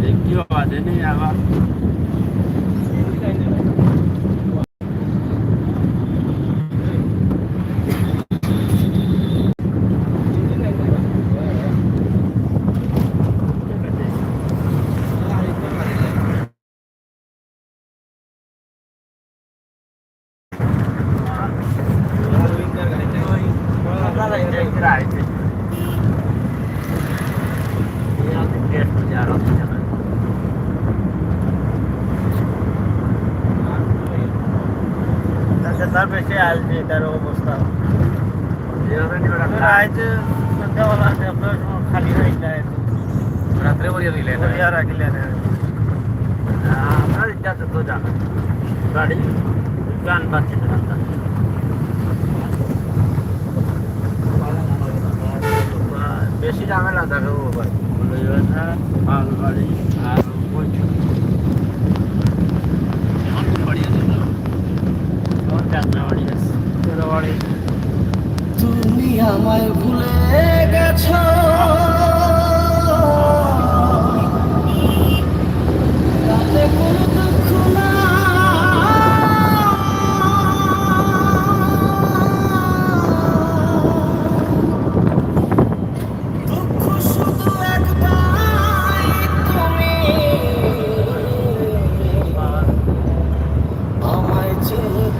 Video আছে নি আবার তার বেশি আসবে তার অবস্থা। আজ সন্ধ্যাবেলা আপনার খালি হয়ে যায়। রাত্রে বলিয়ে দিলেন বলিয়া রাখলেন আমরা যাতে তো জানা। গাড়ি গান পাচ্ছি না বেশি ঝামেলা দেখাবো ভাই মাল গাড়ি আর বলছি যাত্রা বাড়ি আছে বাড়ি তুমি আমায় ভুলে গেছো।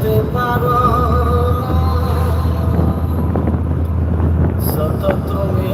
চিনতে পারো যত তুমি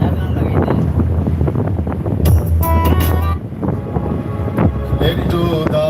গান লাগাইতে একটু দাঁড়াও